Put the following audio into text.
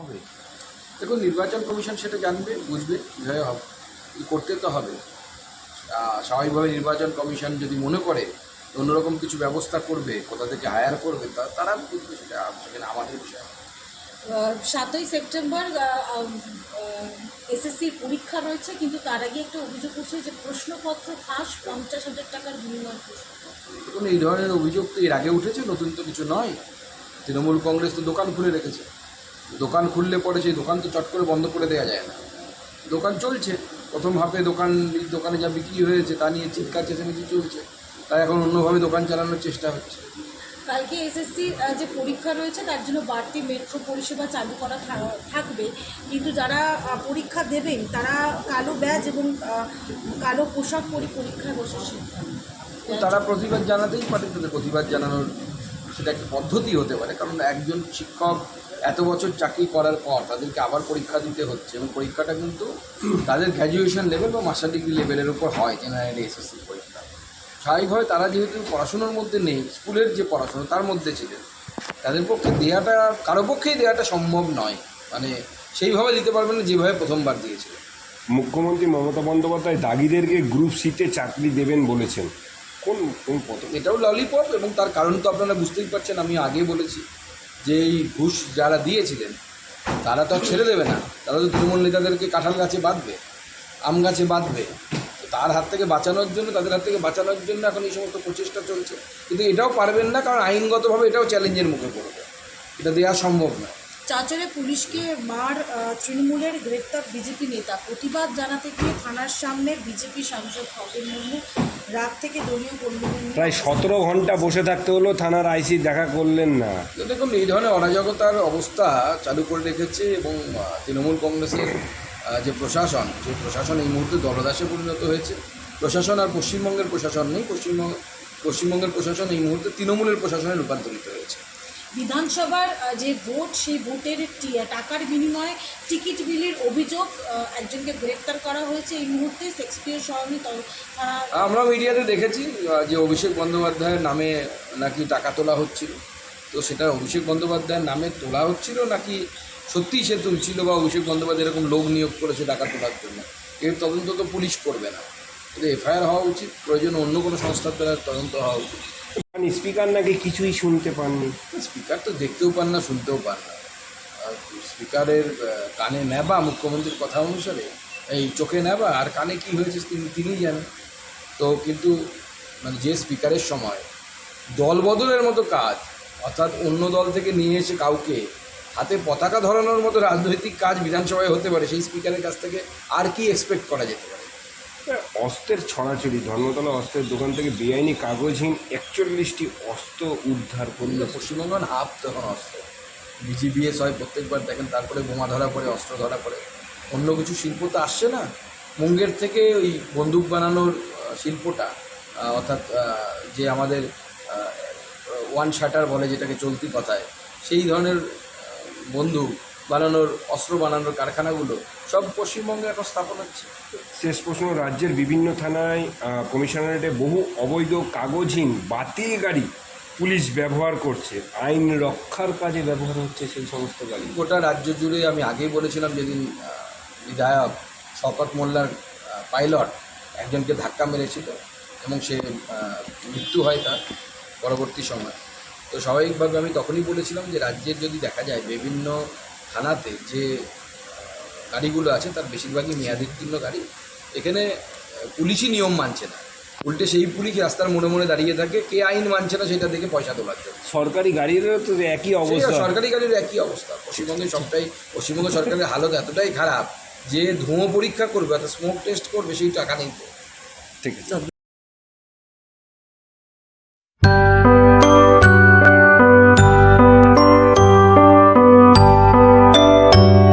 হবে? দেখুন নির্বাচন কমিশন সেটা জানবে বুঝবে কীভাবে হবে করতে তো হবে। স্বাভাবিকভাবে নির্বাচন কমিশন যদি মনে করে অন্যরকম কিছু ব্যবস্থা করবে কোথা থেকে হায়ার করবে তা তারা বুঝবে সেটা সেখানে আমাদের বিষয়। সাতই সেপ্টেম্বর এসএসসির পরীক্ষা রয়েছে কিন্তু তার আগে একটা অভিযোগ উঠছে যে প্রশ্নপত্র ফাঁস পঞ্চাশ হাজার টাকার বিনিময় দেখুন এই ধরনের অভিযোগ তো এর আগে উঠেছে নতুন তো কিছু নয়। তৃণমূল কংগ্রেস তো দোকান খুলে রেখেছে। দোকান খুললে পরে সেই দোকান তো চট করে বন্ধ করে দেওয়া যায় না। দোকান চলছে। প্রথম হাফে দোকান দোকানে যা বিক্রি হয়েছে তা নিয়ে চিৎকার চেঁচামেচি চলছে। তাই এখন অন্যভাবে দোকান চালানোর চেষ্টা হচ্ছে। কালকে এসএসসি যে পরীক্ষা রয়েছে তার জন্য বাড়তি মেট্রো পরিষেবা চালু করা থাকবে। কিন্তু যারা পরীক্ষা দেবেন তারা কালো ব্যাজ এবং কালো পোশাক পরে পরীক্ষায় বসেছে। তারা প্রতিবাদ জানাতেই পারে। তাদের প্রতিবাদ জানানোর সেটা একটা পদ্ধতি হতে পারে। কারণ একজন শিক্ষক এত বছর চাকরি করার পর তাদেরকে আবার পরীক্ষা দিতে হচ্ছে এবং পরীক্ষাটা কিন্তু তাদের গ্র্যাজুয়েশন লেভেল বা মাস্টার ডিগ্রি লেভেলের উপর হয় জেনারেলি এসএসসি পরীক্ষা। স্বাভাবিকভাবে তারা যেহেতু পড়াশোনার মধ্যে নেই স্কুলের যে পড়াশোনা তার মধ্যে ছিলেন তাদের পক্ষে দেওয়াটা কারও পক্ষেই দেওয়াটা সম্ভব নয়। মানে সেইভাবে দিতে পারবেন না যেভাবে প্রথমবার দিয়েছিলেন। মুখ্যমন্ত্রী মমতা বন্দ্যোপাধ্যায় দাগিদেরকে গ্রুপ সিটে চাকরি দেবেন বলেছেন। কোন কোন পথে এটাও ললিপপ এবং তার কারণ তো আপনারা বুঝতেই পারছেন আমি আগে বলেছি। যে এই ঘুষ যারা দিয়েছিলেন, তারা তো ছেড়ে দেবে না। তারা তো তৃণমূল নেতাদেরকে কাঁঠাল গাছে বাঁধবে, আম গাছে বাঁধবে। তার হাত থেকে বাঁচানোর জন্য, তাদের হাত থেকে বাঁচানোর জন্য এখন এই সমস্ত প্রচেষ্টা চলছে। কিন্তু এটাও পারবেন না, কারণ আইনগতভাবে এটাও চ্যালেঞ্জের মুখে পড়বে। এটা দেওয়া সম্ভব নয়। চাচরে পুলিশকে মার তৃণমূলের গ্রেপ্তার বিজেপি নেতা। প্রতিবাদ জানাতে গিয়ে থানার সামনে বিজেপি সাংসদ খগেন মুর্মু রাত থেকে দলীয় নিয়ে প্রায় সতেরো ঘণ্টা বসে থাকতে হলো থানার আইসি দেখা করলেন না। দেখুন এই ধরনের অরাজকতার অবস্থা চালু করে রেখেছে এবং তৃণমূল কংগ্রেসের যে প্রশাসন সেই প্রশাসন এই মুহূর্তে দলদাসে পরিণত হয়েছে। প্রশাসন আর পশ্চিমবঙ্গের প্রশাসন নেই। পশ্চিমবঙ্গ পশ্চিমবঙ্গের প্রশাসন এই মুহূর্তে তৃণমূলের প্রশাসনে রূপান্তরিত হয়েছে। বিধানসভার যে ভোট, সেই ভোটের টাকার বিনিময়ে টিকিট বিলির অভিযোগ একজনকে গ্রেপ্তার করা হয়েছে। এই মুহূর্তে শেক্সপিয়ার সরণি থানা আমরা মিডিয়াতে দেখেছি যে অভিষেক বন্দ্যোপাধ্যায়ের নামে নাকি টাকা তোলা হচ্ছিল। তো সেটা অভিষেক বন্দ্যোপাধ্যায়ের নামে তোলা হচ্ছিল নাকি সত্যিই সে তুলছিল বা অভিষেক বন্দ্যোপাধ্যায় এরকম লোক নিয়োগ করেছে টাকা তোলার জন্য? এর তদন্ত তো পুলিশ করবে না। কিন্তু এফআইআর হওয়া উচিত, প্রয়োজন অন্য কোনো সংস্থার দ্বারা তদন্ত হওয়া উচিত। স্পিকার নাকি কিছুই শুনতে পাননি? স্পিকার তো দেখতেও পান না, শুনতেও পান না। স্পিকারের কানে নেবা মুখ্যমন্ত্রীর কথা অনুসারে, এই চোখে নেবা, আর কানে কি হয়েছে তিনি, তিনিই জানেন। তো কিন্তু মানে যে স্পিকারের সময় দল বদলের মতো কাজ, অর্থাৎ অন্য দল থেকে নিয়ে এসে কাউকে হাতে পতাকা ধরানোর মতো রাজনৈতিক কাজ বিধানসভায় হতে পারে, সেই স্পিকারের কাছ থেকে আর কি এক্সপেক্ট করা যেতে পারে? অস্ত্রের ছড়াছড়ি। ধর্মতলা অস্ত্রের দোকান থেকে বেআইনি কাগজহীন একচল্লিশটি অস্ত্র উদ্ধার করল। পশ্চিমবঙ্গ হাফ তখন অস্ত্র বিজিবিএস হয় প্রত্যেকবার দেখেন, তারপরে বোমা ধরা পড়ে, অস্ত্র ধরা পড়ে। অন্য কিছু শিল্প তো আসছে না। মুঙ্গের থেকে ওই বন্দুক বানানোর শিল্পটা অর্থাৎ যে আমাদের ওয়ান শাটার বলে যেটাকে চলতি কথায়, সেই ধরনের বন্দুক বানানোর অস্ত্র বানানোর কারখানাগুলো সব পশ্চিমবঙ্গে এখন স্থাপন হচ্ছে। শেষ প্রশ্ন রাজ্যের বিভিন্ন থানায় কমিশনারেটে বহু অবৈধ কাগজহীন বাতিল গাড়ি পুলিশ ব্যবহার করছে। আইন রক্ষার কাজে ব্যবহার হচ্ছে সেই সমস্ত গাড়ি। গোটা রাজ্য জুড়ে আমি আগেই বলেছিলাম যেদিন বিধায়ক শকত মোল্লার পাইলট একজনকে ধাক্কা মেরেছিল এবং সে মৃত্যু হয় তার পরবর্তী সময়। তো স্বাভাবিকভাবে আমি তখনই বলেছিলাম যে রাজ্যের যদি দেখা যায় বিভিন্ন থানাতে যে গাড়িগুলো আছে তার বেশিরভাগই মেয়াদোত্তীর্ণ গাড়ি। এখানে পুলিশই নিয়ম মানছে না। উল্টে সেই পুলিশ রাস্তার মোড়ে মোড়ে দাঁড়িয়ে থাকে কে আইন মানছে না সেটা দেখে পয়সা তোলার জন্য। সরকারি গাড়িরও তো একই অবস্থা। সরকারি গাড়ির একই অবস্থা। পশ্চিমবঙ্গে সবটাই পশ্চিমবঙ্গ সরকারের হালত এতটাই খারাপ যে ধুঁয়ো পরীক্ষা করবে অর্থাৎ স্মোক টেস্ট করবে সেই টাকা নেই তো। ঠিক আছে।